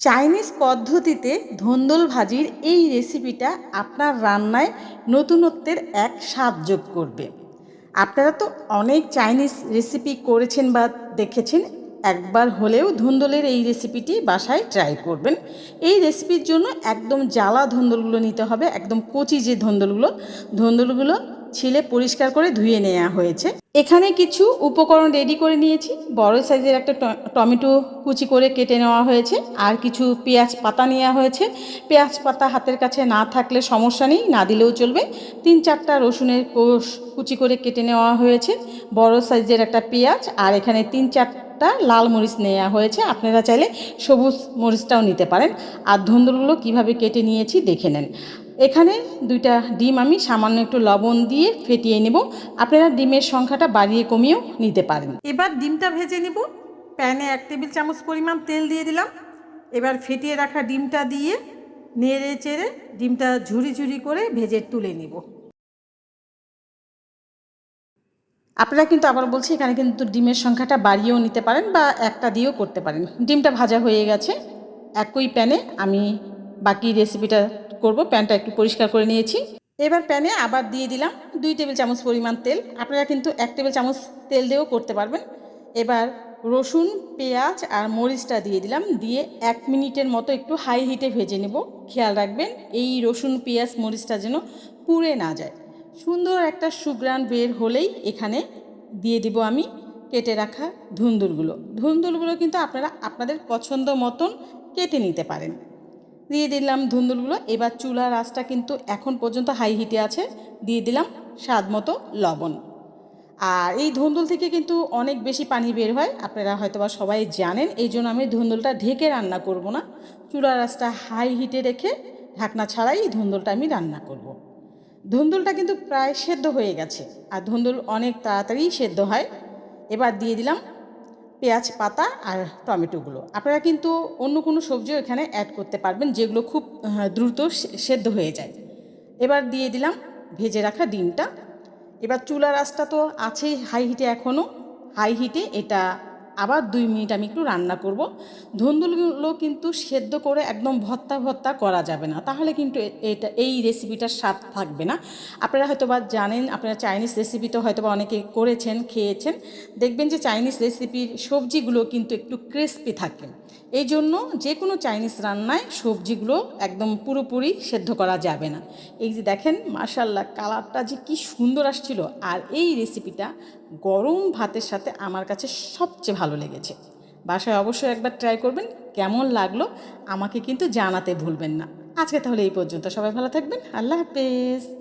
Chinese পদ্ধতিতে ধন্দল ভাজির এই রেসিপিটা আপনার রান্নায় নতুনত্বের এক স্বাদ যোগ করবে। আপনারা তো অনেক চাইনিজ রেসিপি করেছেন বা দেখেছেন, একবার হলেও ধুন্দলের এই রেসিপিটি বাসায় ট্রাই করবেন। এই রেসিপির জন্য একদম জ্বালা ধন্দলগুলো নিতে হবে, একদম কচি যে ধন্দলগুলো ধন্দলগুলো ছিলে পরিষ্কার করে ধুয়ে নেওয়া হয়েছে। এখানে কিছু উপকরণ রেডি করে নিয়েছি। বড় সাইজের একটা টমেটো কুচি করে কেটে নেওয়া হয়েছে। আর কিছু পেঁয়াজ পাতা নেওয়া হয়েছে। পেঁয়াজ পাতা হাতের কাছে না থাকলে সমস্যা নেই, না দিলেও চলবে। তিন চারটা রসুনের কোষ কুচি করে কেটে নেওয়া হয়েছে। বড় সাইজের একটা পেঁয়াজ আর এখানে তিন চারটা লাল মরিচ নেওয়া হয়েছে। আপনারা চাইলে সবুজ মরিচটাও নিতে পারেন। আর ধুন্দুলগুলো কীভাবে কেটে নিয়েছি দেখে নেন। এখানে দুইটা ডিম আমি সামান্য একটু লবণ দিয়ে ফেটিয়ে নেব। আপনারা ডিমের সংখ্যাটা বাড়িয়ে কমিয়েও নিতে পারেন। এবার ডিমটা ভেজে নেব। প্যানে এক টেবিল চামচ পরিমাণ তেল দিয়ে দিলাম। এবার ফেটিয়ে রাখা ডিমটা দিয়ে নেড়ে চেড়ে ডিমটা ঝুরি ঝুরি করে ভেজে তুলে নেব। আপনারা কিন্তু আবার বলছি এখানে কিন্তু ডিমের সংখ্যাটা বাড়িয়েও নিতে পারেন বা একটা দিয়েও করতে পারেন। ডিমটা ভাজা হয়ে গেছে। একই প্যানে আমি বাকি রেসিপিটা করব, প্যানটা একটু পরিষ্কার করে নিয়েছি। এবার প্যানে আবার দিয়ে দিলাম দুই টেবিল চামচ পরিমাণ তেল। আপনারা কিন্তু এক টেবিল চামচ তেল দিয়েও করতে পারবেন। এবার রসুন, পেঁয়াজ আর মরিচটা দিয়ে দিলাম। দিয়ে এক মিনিটের মতো একটু হাই হিটে ভেজে নেব। খেয়াল রাখবেন, এই রসুন, পেঁয়াজ, মরিচটা যেন পুড়ে না যায়। সুন্দর একটা সুগ্রান বের হলেই এখানে দিয়ে দিব আমি কেটে রাখা ধুন্দুলগুলো ধুন্দুলগুলো কিন্তু আপনারা আপনাদের পছন্দ মতন কেটে নিতে পারেন। দিয়ে দিলাম ধুন্দুলগুলো। এবার চুলার আঁচটা কিন্তু এখন পর্যন্ত হাই হিটে আছে। দিয়ে দিলাম স্বাদ মতো লবণ। আর এই ধুন্দুল থেকে কিন্তু অনেক বেশি পানি বের হয়। আপনারা হয়তোবা সবাই জানেন, এই জন্য আমি ধুন্দুলটা ঢেকে রান্না করব না। চুলার আঁচটা হাই হিটে রেখে ঢাকনা ছাড়াই ধুন্দুলটা আমি রান্না করব। ধুন্দুলটা কিন্তু প্রায় সেদ্ধ হয়ে গেছে। আর ধুন্দুল অনেক তাড়াতাড়ি সেদ্ধ হয়। এবার দিয়ে দিলাম পেঁয়াজ পাতা আর টমেটোগুলো। আপনারা কিন্তু অন্য কোনো সবজিও এখানে অ্যাড করতে পারবেন, যেগুলো খুব দ্রুত সেদ্ধ হয়ে যায়। এবার দিয়ে দিলাম ভেজে রাখা ডিমটা। এবার চুলার আঁচটা তো আছেই হাই হিটে এখনও হাই হিটে এটা আবার দুই মিনিট আমি একটু রান্না করব। ধুন্দুলগুলো কিন্তু সেদ্ধ করে একদম ভত্তা ভত্তা করা যাবে না। তাহলে কিন্তু এটা, এই রেসিপিটার স্বাদ থাকবে না। আপনারা হয়তো বা জানেন, আপনারা চাইনিজ রেসিপি তো হয়তো বা অনেকে করেছেন, খেয়েছেন। দেখবেন যে চাইনিজ রেসিপির সবজিগুলো কিন্তু একটু ক্রিস্পি থাকে। এই জন্য যে কোনো চাইনিজ রান্নায় সবজিগুলো একদম পুরোপুরি সেদ্ধ করা যাবে না। এই যে দেখেন মাশাল্লাহ কালারটা যে কি সুন্দর আসছিল। আর এই রেসিপিটা গরম ভাতের সাথে আমার কাছে সবচেয়ে ভালো লেগেছে। বাসায় অবশ্যই একবার ট্রাই করবেন, কেমন লাগল আমাকে কিন্তু জানাতে ভুলবেন না। আজকে তাহলে এই পর্যন্ত। সবাই ভালো থাকবেন। আল্লাহ হাফেজ।